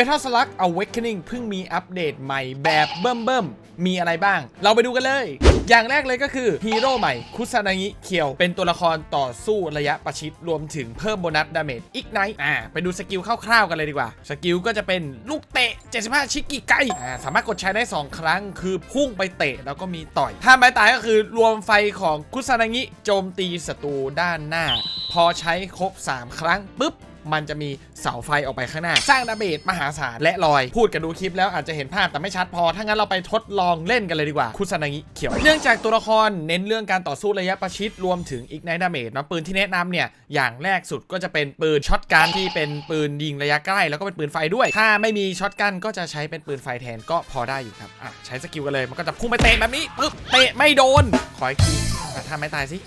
Metal Slug Awakening เพิ่งมีอัปเดตใหม่แบบเบิ่มเบิ่มมีอะไรบ้าง เราไปดูกันเลย อย่างแรกเลยก็คือฮีโร่ใหม่คุซานางิเคียว เป็นตัวละครต่อสู้ระยะประชิดรวมถึงเพิ่มโบนัสดาเมจอีกไนท์อ่าไปดูสกิลคร่าวๆกันเลยดีกว่า สกิลก็จะเป็นลูกเตะ 75 ชิกิไกอ่าสามารถกดใช้ได้ 2 ครั้ง คือพุ่งไปเตะแล้วก็มีต่อย ถ้าไม่ตายก็คือรวมไฟของคุซานางิโจมตีศัตรูด้านหน้า พอใช้ครบ 3 ครั้งปุ๊บ มันจะมีเสาไฟออกไปข้างหน้า สร้างดาเมจมหาศาลและลอย พูดกันดูคลิปแล้วอาจจะเห็นภาพแต่ไม่ชัดพอ ถ้างั้นเราไปทดลองเล่นกันเลยดีกว่าคุซานางิเขียว เนื่องจากตัวละครเน้นเรื่องการต่อสู้ระยะประชิดรวมถึงอีกไนดาเมจนะปืนที่แนะนำเนี่ยอย่างแรกสุดก็จะเป็นปืนช็อตกันที่เป็นปืนยิงระยะใกล้ แล้วก็เป็นปืนไฟด้วย ถ้าไม่มีช็อตกันก็จะใช้เป็นปืนไฟแทนก็พอได้อยู่ครับอะใช้สกิลกันเลยมันก็จะพุ่งไปเตะแบบนี้ปึ๊บเตะไม่โดนขออีกทีอะถ้าไม่ตายสิ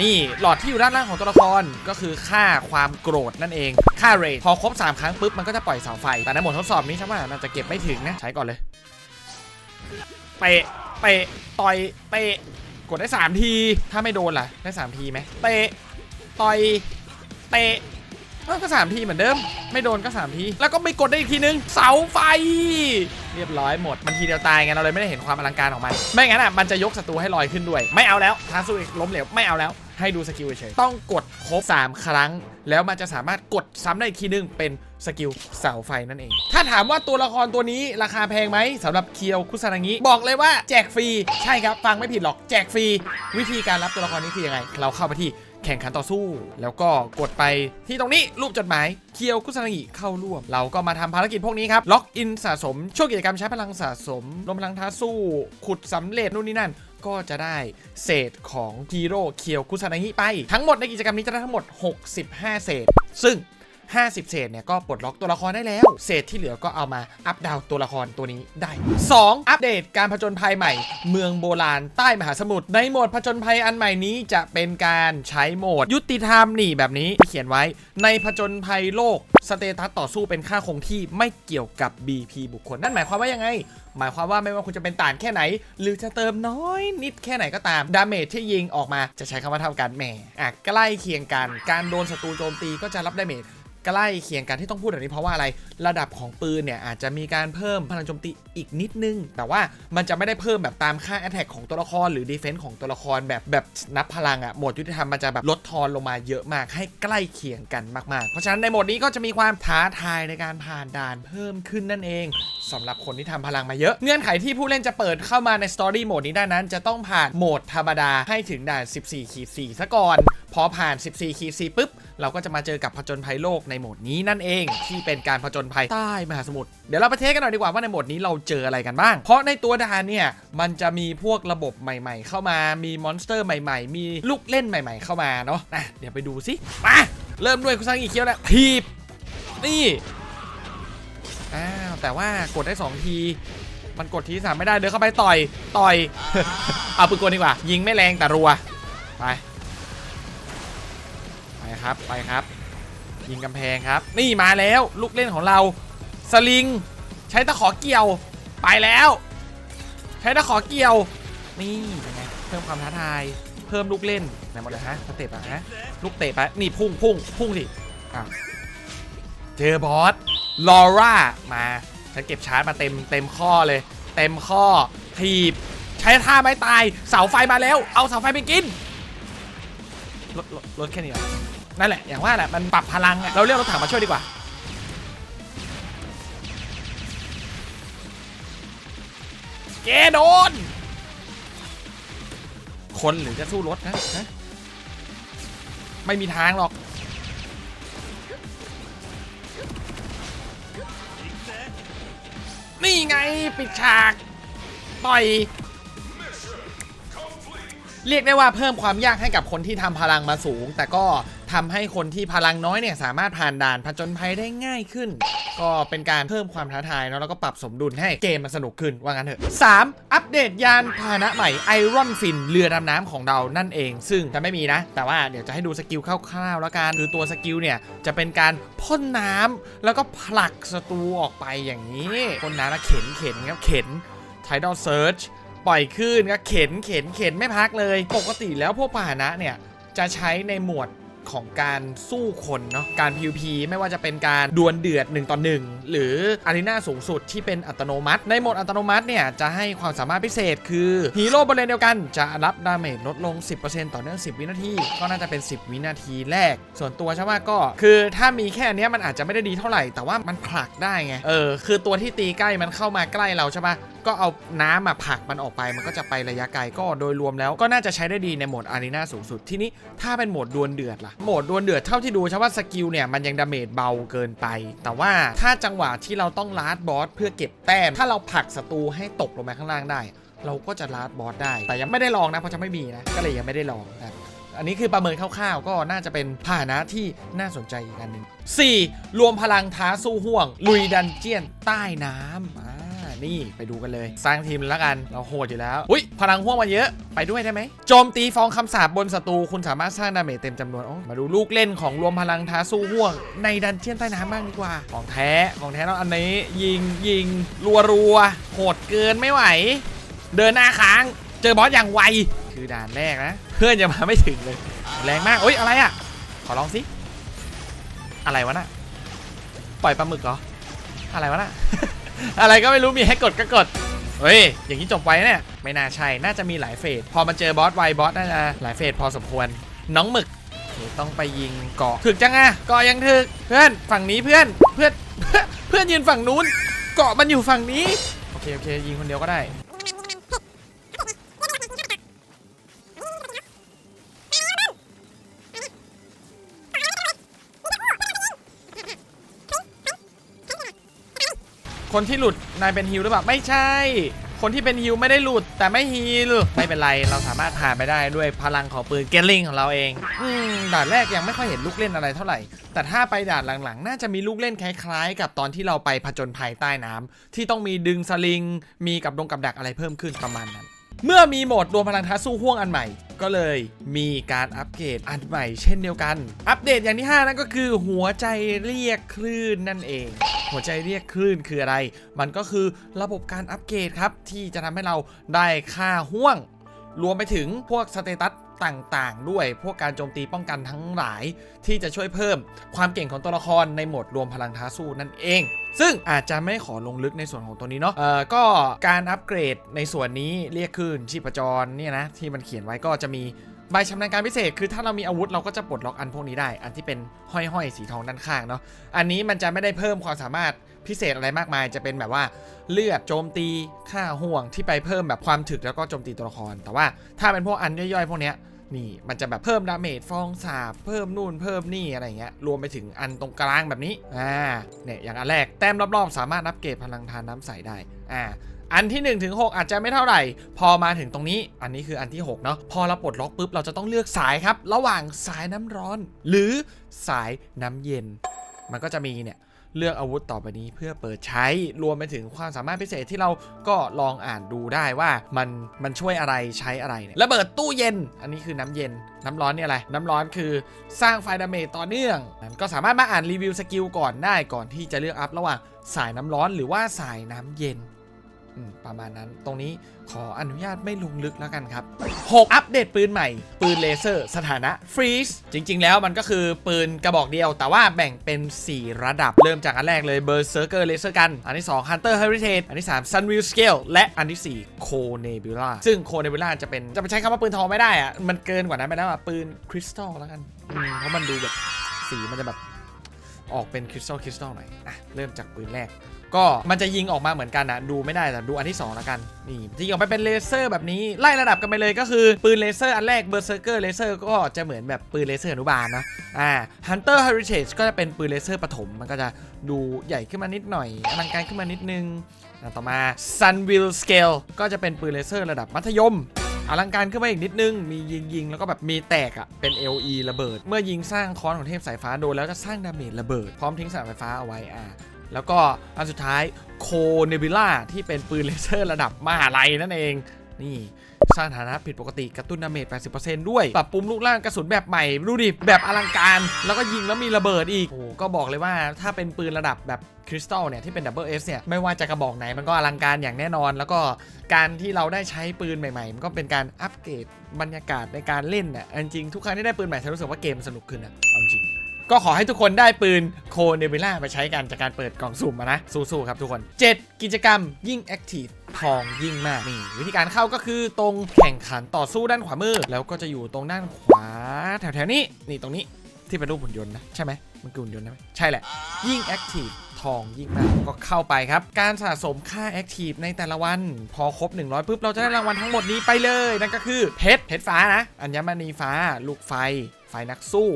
นี่หลอดที่อยู่ด้านล่างของตัวละครก็คือค่าความโกรธนั่นเอง ค่าเรทพอครบ 3 ครั้งปุ๊บมันก็จะปล่อยเสาไฟ แต่ในโหมดทดสอบนี้ใช่ไหมน่าจะเก็บไม่ถึงนะ ใช้ก่อนเลย เตะ เตะ ต่อย เตะ กดได้ 3 ที ถ้าไม่โดนล่ะ ได้ 3 ทีไหมเตะ ต่อย เตะ เอ้าก็3ทีเหมือนเดิม ไม่โดนก็3ทีแล้วก็ไม่กดได้อีกทีนึง เสาไฟ เรียบร้อยหมด มันทีเดียวตายไงเราเลยไม่ได้เห็นความอลังการของมัน ไม่งั้นอะมันจะยกศัตรูให้ลอยขึ้นด้วย ไม่เอาแล้วท้าสู้อีกล้มเหลวไม่เอาแล้วให้ดูสกิลเฉยต้องกดครบ 3 ครั้ง แล้วมันจะสามารถกดซ้ำได้อีกทีนึงเป็นสกิลเสาไฟนั่นเอง ถ้าถามว่าตัวละครตัวนี้ราคาแพงไหมสำหรับเคียวคุซานางิบอกเลยว่าแจกฟรี ใช่ครับ ฟังไม่ผิดหรอกแจกฟรี วิธีการรับตัวละครนี้คือยังไง เราเข้าไปที่ แข่งขันต่อสู้ แล้วก็กดไปที่ตรงนี้รูปจดหมายเคียวคุซานางิเข้าร่วม เราก็มาทำภารกิจพวกนี้ครับ ล็อกอินสะสม ช่วงกิจกรรมใช้พลังสะสมรวมพลังท้าสู้ ขุดสำเร็จนู่นนี่นั่น ก็จะได้เศษของฮีโร่เคียวคุซานางิไป ทั้งหมดในกิจกรรมนี้จะได้ทั้งหมด 65 เศษ ซึ่ง 50 เศษเนี่ยก็ปลดล็อกตัวละครได้แล้ว เศษที่เหลือก็เอามาอัปดาวตัวละครตัวนี้ได้ 2. อัปเดตการผจญภัยใหม่ เมืองโบราณใต้มหาสมุทรในโหมดผจญภัยอันใหม่นี้จะเป็นการใช้โหมดยุติธรรมนี่แบบนี้เขียนไว้ ในผจญภัยโลกสเตตัสต่อสู้เป็นค่าคงที่ไม่เกี่ยวกับ BP บุคคล นั่นหมายความว่ายังไง หมายความว่าไม่ว่าคุณจะเป็นต่านแค่ไหน หรือจะเติมน้อยนิดแค่ไหนก็ตาม ดาเมจที่ยิงออกมาจะใช้คำว่าเท่ากันแหมอะใกล้เคียงกัน การโดนศัตรูโจมตีก็จะรับดาเมจ ใกล้เคียงกันที่ต้องพูดแบบนี้เพราะว่าอะไรระดับของปืนเนี่ยอาจจะมีการเพิ่มพลังโจมตีอีกนิดนึง แต่ว่ามันจะไม่ได้เพิ่มแบบตามค่า Attack ของตัวละครหรือ Defense ของตัวละครแบบแบบนับพลังอะโหมดยุติธรรมมันจะแบบลดทอนลงมาเยอะมากให้ใกล้เคียงกันมากๆ เพราะฉะนั้นในโหมดนี้ก็จะมีความท้าทายในการผ่านด่านเพิ่มขึ้นนั่นเองสำหรับคนที่ทำพลังมาเยอะ เงื่อนไขที่ผู้เล่นจะเปิดเข้ามาใน Story โหมดนี้ได้นั้นจะต้องผ่านโหมดธรรมดาให้ถึงด่าน 14ขีด4ซะก่อน พอผ่าน 14ขีด4ปุ๊บ เราก็จะมาเจอกับผจญภัยโลกในโหมดนี้นั่นเองที่เป็นการผจญภัยใต้มหาสมุทรเดี๋ยวเราไปเทสกันหน่อยดีกว่าว่าในโหมดนี้เราเจออะไรกันบ้าง เพราะในตัวด่านเนี่ยมันจะมีพวกระบบใหม่ ๆ เข้ามามีมอนสเตอร์ใหม่ ๆ มีลูกเล่นใหม่ ๆ เข้ามาเนาะอะเดี๋ยวไปดูสิมาเริ่มด้วยคุซังอีเคียวแล้วทีบนี่อ้าวแต่ว่ากดได้ 2 ทีมันกดทีสามไม่ได้เดินเข้าไปต่อยต่อย เอาปืนกลดีกว่า ยิงไม่แรงแต่รัว ไป ครับไปครับ ยิงกำแพงครับ นี่มาแล้วลูกเล่นของเราสลิง ใช้ตะขอเกี่ยวไปแล้ว ใช้ตะขอเกี่ยว นี่เป็นไงเพิ่มความท้าทาย เพิ่มลูกเล่นไหนหมดเลยฮะสเต็ปอะฮะลูกเตะไปนี่พุ่งพุ่งพุ่งสิอะเจอบอสลอร่ามาฉันเก็บชาร์จมาเต็มเต็มข้อเลย เต็มข้อทีบใช้ท่าไม้ตาย เสาไฟมาแล้ว เอาเสาไฟไปกินรถรถรถแค่นี้เหรอ นั่นแหละอย่างว่าแหละมันปรับพลังอะเราเรียกรถถังมาช่วยดีกว่า เกโดน คนหรือจะสู้รถนะฮะไม่มีทางหรอก นี่ไงปิดฉาก ต่อย เรียกได้ว่าเพิ่มความยากให้กับคนที่ทำพลังมาสูง แต่ก็ ทำให้คนที่พลังน้อยเนี่ยสามารถผ่านด่านผจญภัยได้ง่ายขึ้น ก็เป็นการเพิ่มความท้าทายเนาะแล้วก็ปรับสมดุลให้เกมมันสนุกขึ้นว่างั้นเถอะ 3. อัปเดตยานพาหนะใหม่ไอรอนฟินเรือดำน้ำของเรานั่นเอง ซึ่งจะไม่มีนะ แต่ว่าเดี๋ยวจะให้ดูสกิลคร่าวๆแล้วกันคือตัวสกิลเนี่ยจะเป็นการพ่นน้ำแล้วก็ผลักศัตรูออกไปอย่างนี้พ่นน้ำแล้วเข็นเข็นครับเข็น Tidal Search ปล่อยขึ้นก็เข็นเข็นเข็นไม่พักเลย ปกติแล้วพวกพาหนะเนี่ยจะใช้ในหมวด ของการสู้คนเนาะการ PVP ไม่ว่าจะเป็นการดวลเดือด1ต่อ1หรืออารีนาสูงสุดที่เป็นอัตโนมัติ ในโหมดอัตโนมัติเนี่ยจะให้ความสามารถพิเศษคือฮีโร่บริเวณเดียวกันจะรับดาเมจลดลง 10%ต่อเนื่อง 10 วินาที ก็น่าจะเป็น 10 วินาทีแรก ส่วนตัวใช่ว่าก็คือถ้ามีแค่นเนี้ยมันอาจจะไม่ได้ดีเท่าไหร่ แต่ว่ามันผลักได้ไงเออคือตัวที่ตีใกล้มันเข้ามาใกล้เราใช่ปะ ก็เอาน้ำมาผลักมันออกไป มันก็จะไประยะไกลก็โดยรวมแล้วก็น่าจะใช้ได้ดีในโหมดอารีนาสูงสุดทีนี้ถ้าเป็นโหมดดวลเดือดล่ะโหมดดวลเดือดเท่าที่ดูใช่ว่าสกิลเนี่ยมันยังดาเมจเบาเกินไป แต่ว่าถ้าจังหวะที่เราต้องลาดบอสเพื่อเก็บแต้ม ถ้าเราผลักศัตรูให้ตกลงมาข้างล่างได้ เราก็จะลาดบอสได้ แต่ยังไม่ได้ลองนะเพราะจะไม่มีนะก็เลยยังไม่ได้ลองนะอันนี้คือประเมินคร่าวๆ ก็น่าจะเป็นพาหนะที่น่าสนใจอีกอันหนึ่ง 4. รวมพลังท้าสู้ห่วง ลุยดันเจียนใต้น้ำ นี่ไปดูกันเลย สร้างทีมแล้วกันเราโหดอยู่แล้ว อุ้ยพลังห่วงมันเยอะไปด้วยได้ไหมโจมตีฟองคำสาบบนศัตรูคุณสามารถสร้างดาเมจเต็มจำนวนโอ้มาดูลูกเล่นของรวมพลังท้าสู้ห่วง ในดันเจียนใต้น้ำบ้างดีกว่า ของแท้ของแท้แล้วอันนี้ยิงยิงรัวรัวโหดเกินไม่ไหว เดินหน้าค้างเจอบอสอย่างไวคือด่านแรกนะ เพื่อนจะมาไม่ถึงเลย แรงมากโอ้ยอะไรอะ ขอลองสิอะไรวะน่ะปล่อยปลาหมึกเหรออะไรวะน่ะ อะไรก็ไม่รู้มีให้กดก็กดเฮ้ย อย่างนี้จบไว้เนี่ย ไม่น่าใช่ น่าจะมีหลายเฟส พอมาเจอบอสไวบอสน่าจะหลายเฟสพอสมควร น้องหมึก ต้องไปยิงเกาะถึกจังอะเกาะยังถึก เพื่อน ฝั่งนี้เพื่อน เพื่อน เพื่อนยืนฝั่งนู้น เกาะมันอยู่ฝั่งนี้ โอเค โอเค ยิงคนเดียวก็ได้ คนที่หลุดนายเป็นฮิลหรือเปล่าไม่ใช่ คนที่เป็นฮิลไม่ได้หลุดแต่ไม่ฮิลไม่เป็นไรเราสามารถผ่านไปได้ด้วยพลังของปืนเกลลิงของเราเองอืมด่านแรกยังไม่ค่อยเห็นลูกเล่นอะไรเท่าไหร่ แต่ถ้าไปด่านหลังๆ น่าจะมีลูกเล่นคล้ายๆ กับตอนที่เราไปผจญภัยใต้น้ำที่ต้องมีดึงสลิง มีกับดงกับดักอะไรเพิ่มขึ้นประมาณนั้น เมื่อมีโหมดรวมพลังท้าสู้ห่วงอันใหม่ ก็เลยมีการอัปเกรดอันใหม่เช่นเดียวกัน อัปเดตอย่างที่ 5 นั่นก็คือหัวใจเรียกคลื่นนั่นเอง หัวใจเรียกคลื่นคืออะไร มันก็คือระบบการอัปเกรดครับที่จะทำให้เราได้ค่าห่วง รวมไปถึงพวกสเตตัสต่างๆ ด้วยพวกการโจมตีป้องกันทั้งหลาย ที่จะช่วยเพิ่มความเก่งของตัวละครในโหมดรวมพลังท้าสู้นั่นเอง ซึ่งอาจจะไม่ขอลงลึกในส่วนของตัวนี้เนาะเอ่อก็การอัปเกรดในส่วนนี้เรียกขึ้นชีพจรเนี่ยนะที่มันเขียนไว้ก็จะมีใบชำนาญการพิเศษคือถ้าเรามีอาวุธเราก็จะปลดล็อกอันพวกนี้ได้ อันที่เป็นห้อยๆสีทองด้านข้างเนาะอันนี้มันจะไม่ได้เพิ่มความสามารถ พิเศษอะไรมากมายจะเป็นแบบว่าเลือดโจมตีค่าห่วงที่ไปเพิ่มแบบความถึกแล้วก็โจมตีตัวละคร แต่ว่าถ้าเป็นพวกอันย่อยๆ พวกเนี้ยนี่มันจะแบบเพิ่มดาเมจฟองสาบเพิ่มนู่นเพิ่มนี่อะไรเงี้ยรวมไปถึงอันตรงกลางแบบนี้อ่าเนี่ยอย่างอันแรกแต้มรอบๆ สามารถอัปเกรดพลังทานน้ำใสได้อ่าอันที่1ถึง6อาจจะไม่เท่าไหร่ พอมาถึงตรงนี้ อันนี้คืออันที่ 6 เนาะพอเราปลดล็อกปุ๊บ เราจะต้องเลือกสายครับ ระหว่างสายน้ำร้อน หรือสายน้ำเย็น มันก็จะมีเนี่ย เลือกอาวุธต่อไปนี้เพื่อเปิดใช้รวมไปถึงความสามารถพิเศษที่เราก็ลองอ่านดูได้ว่ามันมันช่วยอะไรใช้อะไรเนี่ยระเบิดตู้เย็น อันนี้คือน้ำเย็น น้ำร้อนเนี่ยอะไร น้ำร้อนคือสร้างไฟดาเมจต่อเนื่องก็สามารถมาอ่านรีวิวสกิลก่อนได้ก่อนที่จะเลือกอัพระหว่างสายน้ำร้อนหรือว่าสายน้ำเย็น ประมาณนั้น ตรงนี้ขออนุญาตไม่ลงลึกแล้วกันครับ 6 อัปเดตปืนใหม่ ปืนเลเซอร์ สถานะฟรีซจริง ๆ แล้วมันก็คือปืนกระบอกเดียว แต่ว่าแบ่งเป็น 4 ระดับเริ่มจากอันแรกเลย Berserker Laser Gun อันที่ 2 Hunter Heritage อันที่ 3 Sunwheel Scale และอันที่ 4 Co Nebula ซึ่ง Co Nebula จะเป็นจะไปใช้คำว่าปืนทองไม่ได้อะมันเกินกว่านั้นไปแล้วอะปืนคริสตัลแล้วกันเพราะมันดูแบบสีมันจะแบบออกเป็นคริสตัลคริสตัลหน่อยอะเริ่มจากปืนแรก ก็มันจะยิงออกมาเหมือนกันนะดูไม่ได้แต่ดูอันที่2แล้วกันนี่ยิงออกไปเป็นเลเซอร์แบบนี้ไล่ระดับกันไปเลยก็คือปืนเลเซอร์อันแรกเบอร์เซอร์เกอร์เลเซอร์ก็จะเหมือนแบบปืนเลเซอร์อนุบาลนะอ่า Hunter Heritage ก็จะเป็นปืนเลเซอร์ปฐมมันก็จะดูใหญ่ขึ้นมานิดหน่อยอลังการขึ้นมานิดนึงอะต่อมา Sunwheel Scale ก็จะเป็นปืนเลเซอร์ระดับมัธยมอลังการขึ้นมาอีกนิดนึง มียิงยิงๆแล้วก็แบบมีแตกอะ่ะ เป็น LE ระเบิด เมื่อยิงสร้างคอนของเทพสายฟ้าโดนแล้วจะสร้างดาเมจระเบิด พร้อมทิ้งสายไฟฟ้าเอาไว้ อ่า แล้วก็อันสุดท้ายโคเนบิล่าที่เป็นปืนเลเซอร์ระดับมหาลัยนั่นเองนี่สร้างฐานะผิดปกติกระตุ้นดาเมจ 80%ด้วย ปรับปรุงรูปร่างกระสุนแบบใหม่ ดูดิ แบบอลังการ แล้วก็ยิงแล้วมีระเบิดอีก โอ้ก็บอกเลยว่าถ้าเป็นปืนระดับแบบคริสตัลเนี่ย ที่เป็นดับเบิลเอสเนี่ย ไม่ว่าจะกระบอกไหนมันก็อลังการอย่างแน่นอน แล้วก็การที่เราได้ใช้ปืนใหม่ ๆ มันก็เป็นการอัปเกรดบรรยากาศในการเล่นน่ะจริงทุกครั้งที่ได้ปืนใหม่ฉันรู้สึกว่าเกมมันสนุกขึ้นนะเอาจริง ก็ขอให้ทุกคนได้ปืนโคเนเบล่าไปใช้กันจากการเปิดกล่องสุ่มนะ สู้ๆครับทุกคน 7 กิจกรรมยิ่งแอคทีฟทองยิ่งมากนี่วิธีการเข้าก็คือตรงแข่งขันต่อสู้ด้านขวามือ แล้วก็จะอยู่ตรงด้านขวาแถวๆนี้นี่ตรงนี้ที่เป็นรูปหุ่นยนต์นะใช่ไหมมันคือหุ่นยนต์นะใช่แหละ ยิ่งแอคทีฟทองยิ่งมากก็เข้าไปครับ การสะสมค่าแอคทีฟในแต่ละวัน พอครบ 100ปุ๊บเราจะได้รางวัลทั้งหมดนี้ไปเลย นั่นก็คือเพชรเพชรฟ้านะ อัญมณีฟ้า ลูกไฟ ไฟนักสู้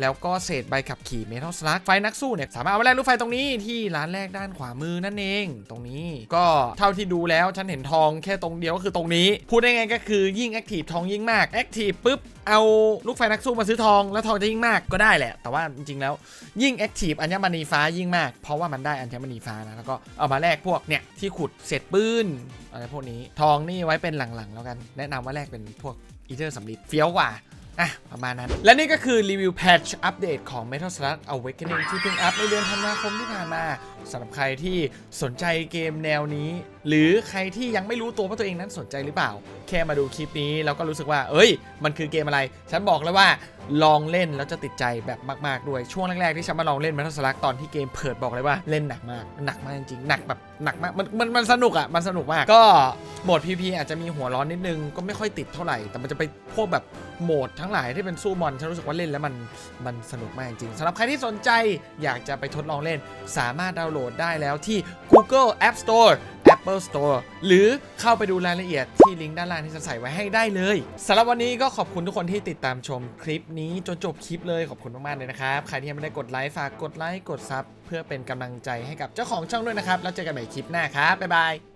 แล้วก็เศษใบขับขี่เมทัลสลักไฟนักสู้เนี่ยสามารถเอาไปแลกลูกไฟตรงนี้ที่ร้านแรกด้านขวามือนั่นเอง ตรงนี้ก็เท่าที่ดูแล้วฉันเห็นทองแค่ตรงเดียวก็คือตรงนี้ พูดได้ไงก็คือยิ่งแอคทีฟทองยิ่งมากแอคทีฟปุ๊บเอาลูกไฟนักสู้มาซื้อทอง แล้วทองจะยิ่งมากก็ได้แหละ แต่ว่าจริงๆแล้วยิ่งแอคทีฟอัญมณีฟ้ายิ่งมาก เพราะว่ามันได้อัญมณีฟ้านะแล้วก็เอามาแลกพวกเนี่ยที่ขุดเศษปืนอะไรพวกนี้ ทองนี่ไว้เป็นหลังๆ แล้วกันแนะนำว่าแลกเป็นพวกอีเทอร์สำลิดเฟี้ยวกว่า อะ ประมาณนั้น และนี่ก็คือรีวิวแพทช์อัปเดตของ Metal Slug Awakening ที่เพิ่งอัปในเดือนธันวาคมที่ผ่านมาสำหรับใครที่สนใจเกมแนวนี้ หรือใครที่ยังไม่รู้ตัวว่าตัวเองนั้นสนใจหรือเปล่าแค่มาดูคลิปนี้แล้วก็รู้สึกว่า เอ้ย มันคือเกมอะไร ฉันบอกเลยว่าลองเล่นแล้วจะติดใจแบบมากๆด้วย ช่วงแรกๆที่ฉันมาลองเล่น Metal Slug ตอนที่เกมเปิดบอกเลยว่าเล่นหนักมาก หนักมากจริงๆ หนักแบบหนักมาก มันมันมันสนุกอะ มันสนุกมาก ก็โหมด PVP อาจจะมีหัวร้อนนิดนึง ก็ไม่ค่อยติดเท่าไหร่ แต่มันจะไปพวกแบบโหมดทั้งหลายที่เป็นสู้มอน ฉันรู้สึกว่าเล่นแล้วมันมันสนุกมากจริงสำหรับใครที่สนใจอยากจะไปทดลองเล่น สามารถดาวน์โหลดได้แล้วที่ Google App Store Apple Store หรือเข้าไปดูรายละเอียดที่ลิงก์ด้านล่างที่จะใส่ไว้ให้ได้เลยสำหรับวันนี้ก็ขอบคุณทุกคนที่ติดตามชมคลิปนี้จนจบคลิปเลยขอบคุณมากๆเลยนะครับใครที่ยังไม่ได้กดไลค์ฝากกดไลค์กดซับเพื่อเป็นกำลังใจให้กับเจ้าของช่องด้วยนะครับแล้วเจอกันใหม่คลิปหน้าครับบ๊ายบาย